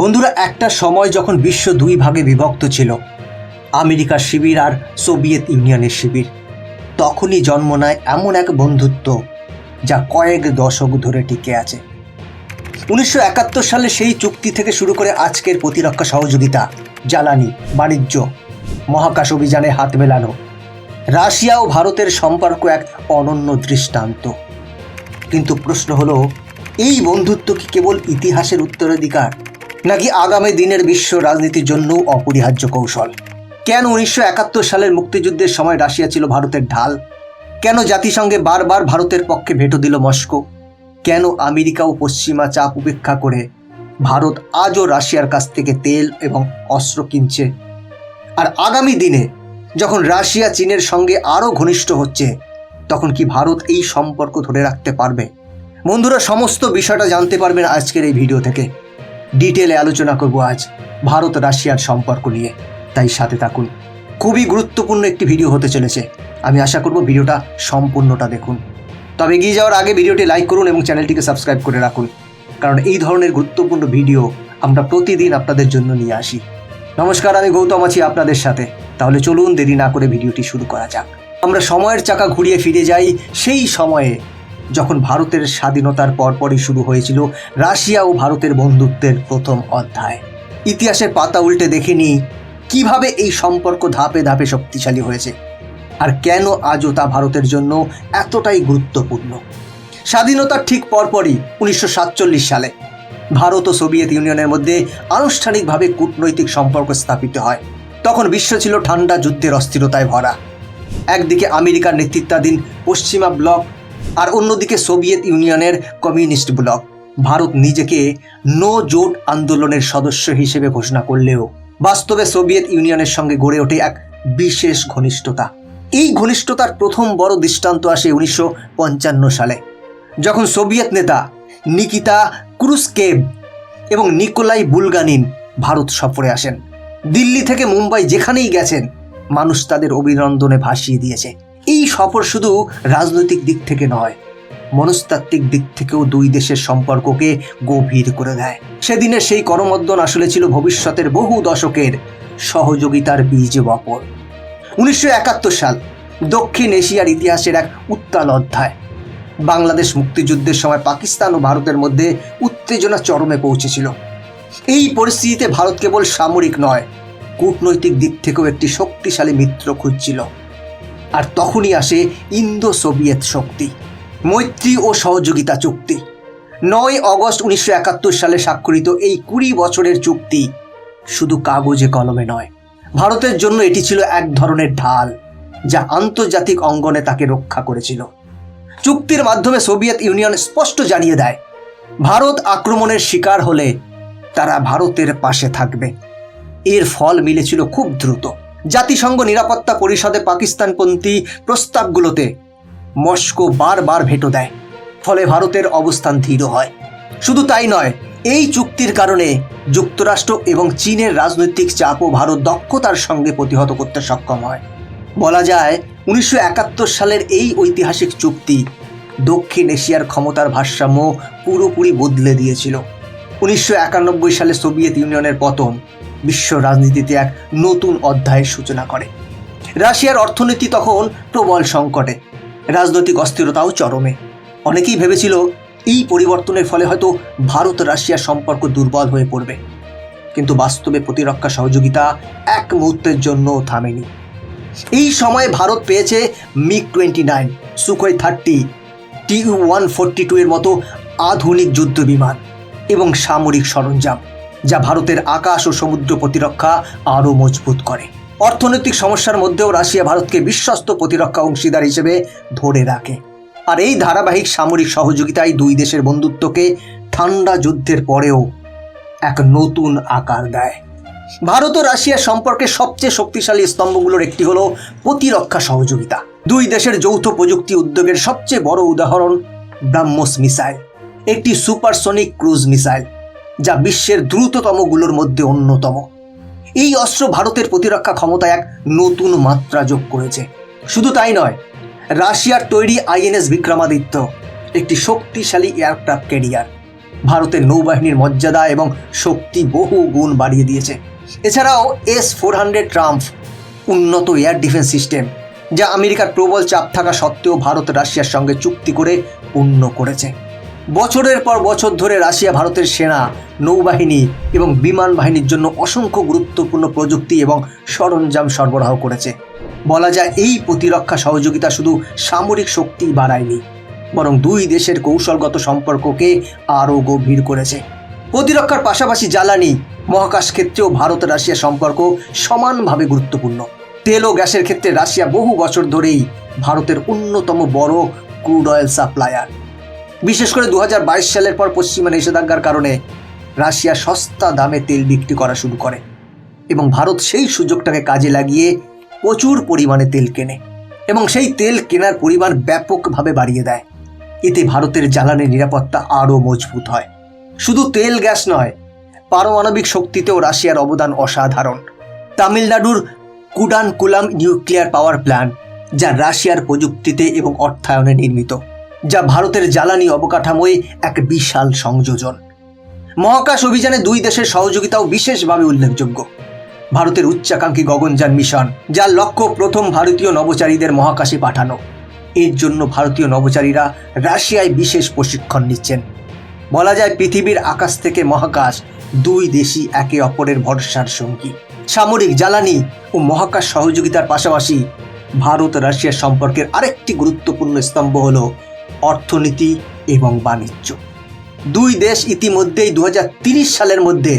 বন্ধুরা, একটা সময় যখন বিশ্ব দুই ভাগে বিভক্ত ছিল, আমেরিকার শিবির আর সোভিয়েত ইউনিয়নের শিবির, তখনই জন্ম নেয় এমন এক বন্ধুত্ব যা কয়েক দশক ধরে টিকে আছে। উনিশশো একাত্তর সালে সেই চুক্তি থেকে শুরু করে আজকের প্রতিরক্ষা সহযোগিতা, জ্বালানি, বাণিজ্য, মহাকাশ অভিযানে হাত মেলানো, রাশিয়া ও ভারতের সম্পর্ক এক অনন্য দৃষ্টান্ত। কিন্তু প্রশ্ন হলো, এই বন্ধুত্ব কি কেবল ইতিহাসের উত্তরাধিকার নাকি আগামী দিনের বিশ্ব রাজনীতির জন্যও অপরিহার্য কৌশল? কেন উনিশশো একাত্তর সালের মুক্তিযুদ্ধের সময় রাশিয়া ছিল ভারতের ঢাল? কেন জাতিসংঘে বারবার ভারতের পক্ষে ভেটো দিল মস্কো? কেন আমেরিকা ও পশ্চিমা চাপ উপেক্ষা করে ভারত আজও রাশিয়ার কাছ থেকে তেল এবং অস্ত্র কিনছে? আর আগামী দিনে যখন রাশিয়া চীনের সঙ্গে আরও ঘনিষ্ঠ হচ্ছে, তখন কি ভারত এই সম্পর্ক ধরে রাখতে পারবে? বন্ধুরা, সমস্ত বিষয়টা জানতে পারবেন আজকের এই ভিডিও থেকে। ডিটেলে আলোচনা করব আজ ভারত রাশিয়ার সম্পর্ক নিয়ে। তাই সাথে থাকুন। খুবই গুরুত্বপূর্ণ একটি ভিডিও হতে চলেছে। আমি আশা করব ভিডিওটা সম্পূর্ণটা দেখুন। তবে এগিয়ে যাওয়ার আগে ভিডিওটি লাইক করুন এবং চ্যানেলটিকে সাবস্ক্রাইব করে রাখুন। কারণ এই ধরনের গুরুত্বপূর্ণ ভিডিও আমরা প্রতিদিন আপনাদের জন্য নিয়ে আসি। নমস্কার, আমি গৌতম আছি আপনাদের সাথে। তাহলে চলুন দেরি না করে ভিডিওটি শুরু করা যাক। আমরা সময়ের চাকা ঘুরিয়ে ফিরে যাই সেই সময়ে যখন ভারতের স্বাধীনতার পরপরই শুরু হয়েছিল রাশিয়া ও ভারতের বন্ধুত্বের প্রথম অধ্যায়। ইতিহাসের পাতা উল্টে দেখে নিই, কীভাবে এই সম্পর্ক ধাপে ধাপে শক্তিশালী হয়েছে আর কেন আজও তা ভারতের জন্য এতটাই গুরুত্বপূর্ণ। স্বাধীনতার ঠিক পরপরই উনিশশো সাতচল্লিশ সালে ভারত ও সোভিয়েত ইউনিয়নের মধ্যে আনুষ্ঠানিকভাবে কূটনৈতিক সম্পর্ক স্থাপিত হয়। তখন বিশ্ব ছিল ঠান্ডা যুদ্ধের অস্থিরতায় ভরা। একদিকে আমেরিকার নেতৃত্বাধীন পশ্চিমা ব্লক আর অন্যদিকে সোভিয়েত ইউনিয়নের কমিউনিস্ট ব্লক। ভারত নিজেকে নো জোট আন্দোলনের সদস্য হিসেবে ঘোষণা করলেও বাস্তবে সোভিয়েত ইউনিয়নের সঙ্গে গড়ে ওঠে এক বিশেষ ঘনিষ্ঠতা। এই ঘনিষ্ঠতার প্রথম বড় দৃষ্টান্ত আসে উনিশশো পঞ্চান্ন সালে, যখন সোভিয়েত নেতা নিকিতা ক্রুসকেভ এবং নিকোলাই বুলগানিন ভারত সফরে আসেন। দিল্লি থেকে মুম্বাই যেখানেই গেছেন, মানুষ তাদের অভিনন্দনে ভাসিয়ে দিয়েছে। এই সফর শুধু রাজনৈতিক দিক থেকে নয়, মনস্তাত্ত্বিক দিক থেকেও দুই দেশের সম্পর্ককে গভীর করে দেয়। সেদিনের সেই করমর্দন আসলে ছিল ভবিষ্যতের বহু দশকের সহযোগিতার বীজ বপন। উনিশশো একাত্তর সাল, দক্ষিণ এশিয়ার ইতিহাসের এক উত্তাল অধ্যায়। বাংলাদেশ মুক্তিযুদ্ধের সময় পাকিস্তান ও ভারতের মধ্যে উত্তেজনা চরমে পৌঁছেছিল। এই পরিস্থিতিতে ভারত কেবল সামরিক নয়, কূটনৈতিক দিক থেকেও একটি শক্তিশালী মিত্র খুঁজছিল। আর তখনই আসে ইন্দো সোভিয়েত শক্তি, মৈত্রী ও সহযোগিতা চুক্তি। নয় অগস্ট উনিশশো একাত্তর সালে স্বাক্ষরিত এই কুড়ি বছরের চুক্তি শুধু কাগজে কলমে নয়, ভারতের জন্য এটি ছিল এক ধরনের ঢাল, যা আন্তর্জাতিক অঙ্গনে তাকে রক্ষা করেছিল। চুক্তির মাধ্যমে সোভিয়েত ইউনিয়ন স্পষ্ট জানিয়ে দেয়, ভারত আক্রমণের শিকার হলে তারা ভারতের পাশে থাকবে। এর ফল মিলেছিল খুব দ্রুত। জাতিসংঘ নিরাপত্তা পরিষদে পাকিস্তানপন্থী প্রস্তাবগুলোতে মস্কো বারবার ভেটো দেয়, ফলে ভারতের অবস্থান ধীর হয়। শুধু তাই নয়, এই চুক্তির কারণে যুক্তরাষ্ট্র এবং চীনের রাজনৈতিক চাপও ভারত দক্ষতার সঙ্গে প্রতিহত করতে সক্ষম হয়। বলা যায়, উনিশশো একাত্তর সালের এই ঐতিহাসিক চুক্তি দক্ষিণ এশিয়ার ক্ষমতার ভারসাম্য পুরোপুরি বদলে দিয়েছিল। উনিশশো একানব্বই সালে সোভিয়েত ইউনিয়নের পতন বিশ্ব রাজনীতিতে এক নতুন অধ্যায়ের সূচনা করে। রাশিয়ার অর্থনীতি তখন প্রবল সংকটে, রাজনৈতিক অস্থিরতাও চরমে। অনেকেই ভেবেছিল এই পরিবর্তনের ফলে হয়তো ভারত রাশিয়ার সম্পর্ক দুর্বল হয়ে পড়বে। কিন্তু বাস্তবে প্রতিরক্ষা সহযোগিতা এক মুহূর্তের জন্য থামেনি। এই সময়ে ভারত পেয়েছে MiG twenty nine Sukhoi thirty, T one forty two এর মতো আধুনিক যুদ্ধ বিমান এবং সামরিক সরঞ্জাম। যা ভারতের আকাশ ও সমুদ্র প্রতিরক্ষা আরও মজবুত করে। অর্থনৈতিক সমস্যার মধ্যেও রাশিয়া ভারতকে বিশ্বস্ত প্রতিরক্ষা অংশীদার হিসেবে ধরে রাখে। আর এই ধারাবাহিক সামরিক সহযোগিতায় দুই দেশের বন্ধুত্বকে ঠান্ডা যুদ্ধের পরেও এক নতুন আকার দেয়। ভারত ও রাশিয়ার সম্পর্কে সবচেয়ে শক্তিশালী স্তম্ভগুলোর একটি হলো প্রতিরক্ষা সহযোগিতা। দুই দেশের যৌথ প্রযুক্তি উদ্যোগের সবচেয়ে বড় উদাহরণ ব্রাহ্মস মিসাইল। একটি সুপারসনিক ক্রুজ মিসাইল। যা বিশ্বের দ্রুততমগুলোর মধ্যে অন্যতম। এই অস্ত্র ভারতের প্রতিরক্ষা ক্ষমতায় এক নতুন মাত্রা যোগ করেছে। শুধু তাই নয়, রাশিয়ার তৈরি আইএনএস বিক্রমাদিত্য একটি শক্তিশালী এয়ারক্রাফট ক্যারিয়ার। ভারতের নৌবাহিনীর মর্যাদা এবং শক্তি বহু গুণ বাড়িয়ে দিয়েছে। এছাড়াও এস ফোর হান্ড্রেড ট্রাম্প উন্নত এয়ার ডিফেন্স সিস্টেম, যা আমেরিকার প্রবল চাপ থাকা সত্ত্বেও ভারত রাশিয়ার সঙ্গে চুক্তি করে পূর্ণ করেছে। বছরের পর বছর ধরে রাশিয়া ভারতের সেনা, নৌবাহিনী এবং বিমান বাহিনীর জন্য অসংখ্য গুরুত্বপূর্ণ প্রযুক্তি এবং সরঞ্জাম সরবরাহ করেছে। বলা যায় এই প্রতিরক্ষা সহযোগিতা শুধু সামরিক শক্তি বাড়ায়নি, বরং দুই দেশের কৌশলগত সম্পর্ককে আরও গভীর করেছে। প্রতিরক্ষার পাশাপাশি জ্বালানি, মহাকাশ ক্ষেত্রেও ভারত রাশিয়া সম্পর্ক সমানভাবে গুরুত্বপূর্ণ। তেল ও গ্যাসের ক্ষেত্রে রাশিয়া বহু বছর ধরেই ভারতের অন্যতম বড় ক্রুড অয়েল সাপ্লায়ার। বিশেষ করে দু হাজার বাইশ সালের পর পশ্চিমা নিষেধাজ্ঞার কারণে রাশিয়া সস্তা দামে তেল বিক্রি করা শুরু করে এবং ভারত সেই সুযোগটাকে কাজে লাগিয়ে প্রচুর পরিমাণে তেল কেনে এবং সেই তেল কেনার পরিমাণ ব্যাপকভাবে বাড়িয়ে দেয়। এতে ভারতের জ্বালানি নিরাপত্তা আরও মজবুত হয়। শুধু তেল, গ্যাস নয়, পারমাণবিক শক্তিতেও রাশিয়ার অবদান অসাধারণ। তামিলনাড়ুর কুডানকুলাম নিউক্লিয়ার পাওয়ার প্ল্যান্ট, যা রাশিয়ার প্রযুক্তিতে এবং অর্থায়নে নির্মিত। যা ভারতের জ্বালানি অবকাঠামোয় এক বিশাল সংযোজন। মহাকাশ অভিযানে দুই দেশের সহযোগিতাও বিশেষভাবে উল্লেখযোগ্য। ভারতের উচ্চাকাঙ্ক্ষী গগনযান মিশন, যার লক্ষ্য প্রথম ভারতীয় নভোচারীদের মহাকাশে পাঠানো। এর জন্য ভারতীয় নভোচারীরা রাশিয়ায় বিশেষ প্রশিক্ষণ নিচ্ছেন। বলা যায় পৃথিবীর আকাশ থেকে মহাকাশ দুই দেশই একে অপরের ভরসার সঙ্গী। সামরিক জ্বালানি ও মহাকাশ সহযোগিতার পাশাপাশি ভারত রাশিয়ার সম্পর্কের আরেকটি গুরুত্বপূর্ণ স্তম্ভ হল অর্থনীতি এবং বাণিজ্য। দুই দেশ ইতিমধ্যেই দু সালের মধ্যে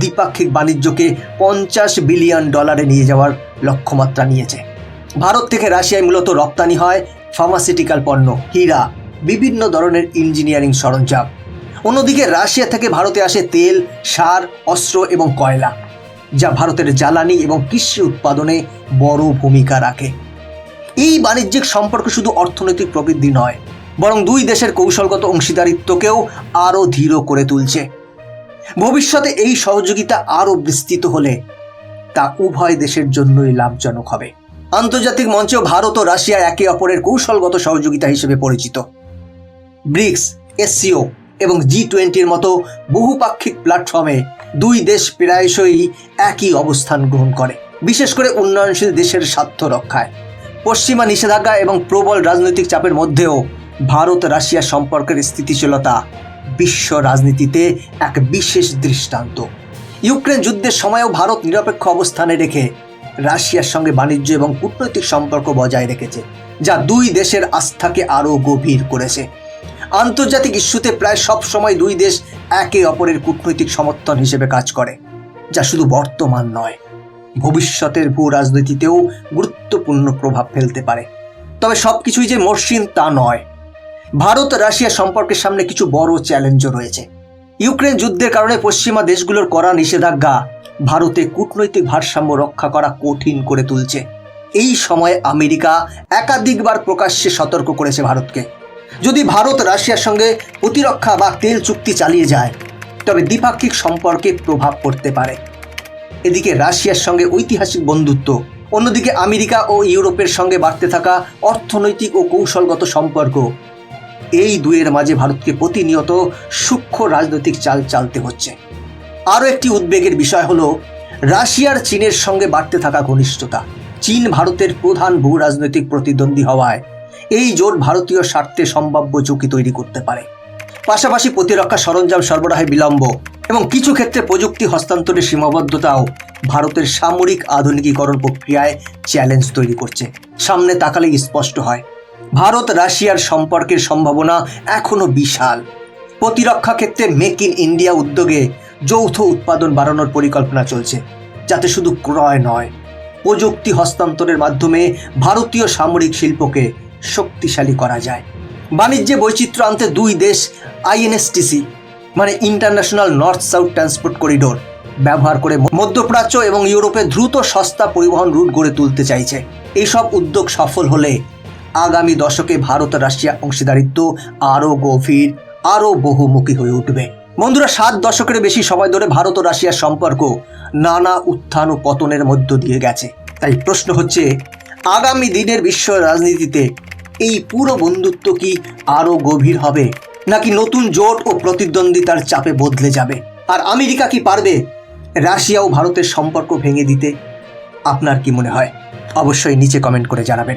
দ্বিপাক্ষিক বাণিজ্যকে পঞ্চাশ বিলিয়ন ডলারে নিয়ে যাওয়ার লক্ষ্যমাত্রা নিয়েছে। ভারত থেকে রাশিয়ায় মূলত রপ্তানি হয় ফার্মাসিউটিক্যাল পণ্য, হীরা, বিভিন্ন ধরনের ইঞ্জিনিয়ারিং সরঞ্জাম। অন্যদিকে রাশিয়া থেকে ভারতে আসে তেল, সার, অস্ত্র এবং কয়লা, যা ভারতের জ্বালানি এবং কৃষি উৎপাদনে বড় ভূমিকা রাখে। এই বাণিজ্যিক সম্পর্ক শুধু অর্থনৈতিক প্রবৃদ্ধি নয় বরং দুই দেশের কৌশলগত অংশীদারিত্বকেও আরও ধীর করে তুলছে। ভবিষ্যতে এই সহযোগিতা আরও বিস্তৃত হলে তা উভয় দেশের জন্যই লাভজনক হবে। আন্তর্জাতিক মঞ্চেও ভারত ও রাশিয়া একে অপরের কৌশলগত সহযোগিতা হিসেবে পরিচিত। ব্রিক্স, এসসিও এবং জি টোয়েন্টির মতো বহুপাক্ষিক প্ল্যাটফর্মে দুই দেশ প্রায়শই একই অবস্থান গ্রহণ করে, বিশেষ করে উন্নয়নশীল দেশের স্বার্থ রক্ষায়। পশ্চিমা নিষেধাজ্ঞা এবং প্রবল রাজনৈতিক চাপের মধ্যেও ভারত রাশিয়া সম্পর্কের স্থিতিশীলতা বিশ্ব রাজনীতিতে এক বিশেষ দৃষ্টান্ত। ইউক্রেন যুদ্ধের সময়ও ভারত নিরপেক্ষ অবস্থানে রেখে রাশিয়ার সঙ্গে বাণিজ্য এবং কূটনৈতিক সম্পর্ক বজায় রেখেছে, যা দুই দেশের আস্থাকে আরও গভীর করেছে। আন্তর্জাতিক ইস্যুতে প্রায় সব সময় দুই দেশ একে অপরের কূটনৈতিক সমর্থন হিসেবে কাজ করে, যা শুধু বর্তমান নয়, ভবিষ্যতের ভূ রাজনীতিতেও গুরুত্বপূর্ণ প্রভাব ফেলতে পারে। তবে সব কিছুই যে মসৃণ তা নয়। ভারত রাশিয়া সম্পর্কের সামনে কিছু বড় চ্যালেঞ্জও রয়েছে। ইউক্রেন যুদ্ধের কারণে পশ্চিমা দেশগুলোর করা নিষেধাজ্ঞা ভারতে কূটনৈতিক ভারসাম্য রক্ষা করা কঠিন করে তুলছে। এই সময়ে আমেরিকা একাধিকবার প্রকাশ্যে সতর্ক করেছে ভারতকে। যদি ভারত রাশিয়ার সঙ্গে প্রতিরক্ষা বা তেল চুক্তি চালিয়ে যায়, তবে দ্বিপাক্ষিক সম্পর্কে প্রভাব পড়তে পারে। এদিকে রাশিয়ার সঙ্গে ঐতিহাসিক বন্ধুত্ব, অন্যদিকে আমেরিকা ও ইউরোপের সঙ্গে বাড়তে থাকা অর্থনৈতিক ও কৌশলগত সম্পর্ক এই দুয়ের মাঝে ভারতকে প্রতিনিয়ত সূক্ষ্ম রাজনৈতিক চাল চালতে হচ্ছে। আরও একটি উদ্বেগের বিষয় হলো রাশিয়ার চীনের সঙ্গে বাড়তে থাকা ঘনিষ্ঠতা। চীন ভারতের প্রধান ভূ রাজনৈতিক প্রতিদ্বন্দ্বী হওয়ায় এই জোট ভারতীয় স্বার্থে সম্ভাব্য ঝুঁকি তৈরি করতে পারে। পাশাপাশি প্রতিরক্ষা সরঞ্জাম সরবরাহে বিলম্ব এবং কিছু ক্ষেত্রে প্রযুক্তি হস্তান্তরের সীমাবদ্ধতাও ভারতের সামরিক আধুনিকীকরণ প্রক্রিয়ায় চ্যালেঞ্জ তৈরি করছে। সামনে তাকালেই স্পষ্ট হয় ভারত রাশিয়ার সম্পর্কের সম্ভাবনা এখনও বিশাল। প্রতিরক্ষা ক্ষেত্রে মেক ইন ইন্ডিয়া উদ্যোগে যৌথ উৎপাদন বাড়ানোর পরিকল্পনা চলছে, যাতে শুধু ক্রয় নয়, প্রযুক্তি হস্তান্তরের মাধ্যমে ভারতীয় সামরিক শিল্পকে শক্তিশালী করা যায়। বাণিজ্যে বৈচিত্র্য আনতে দুই দেশ আইএনএসটিসি মানে international north south transport corridor, ব্যবহার করে মধ্যপ্রাচ্য এবং ইউরোপে দ্রুত সস্তা পরিবহন রুট গড়ে তুলতে চাইছে। এইসব উদ্যোগ সফল হলে আগামী দশকে ভারত রাশিয়া অংশীদারিত্ব আরও গভীর, আরও বহুমুখী হয়ে উঠবে। বন্ধুরা, সাত দশকের বেশি সময় ধরে ভারত ও রাশিয়ার সম্পর্ক নানা উত্থান ও পতনের মধ্য দিয়ে গেছে। তাই প্রশ্ন হচ্ছে, আগামী দিনের বিশ্ব রাজনীতিতে এই পুরো বন্ধুত্ব কি আরও গভীর হবে? নাকি নতুন জোট ও প্রতিদ্বন্দ্বিতার চাপে বদলে যাবে? আর আমেরিকা কি পারবে রাশিয়া ও ভারতের সম্পর্ক ভেঙে দিতে? আপনার কি মনে হয়? অবশ্যই নিচে কমেন্ট করে জানাবেন।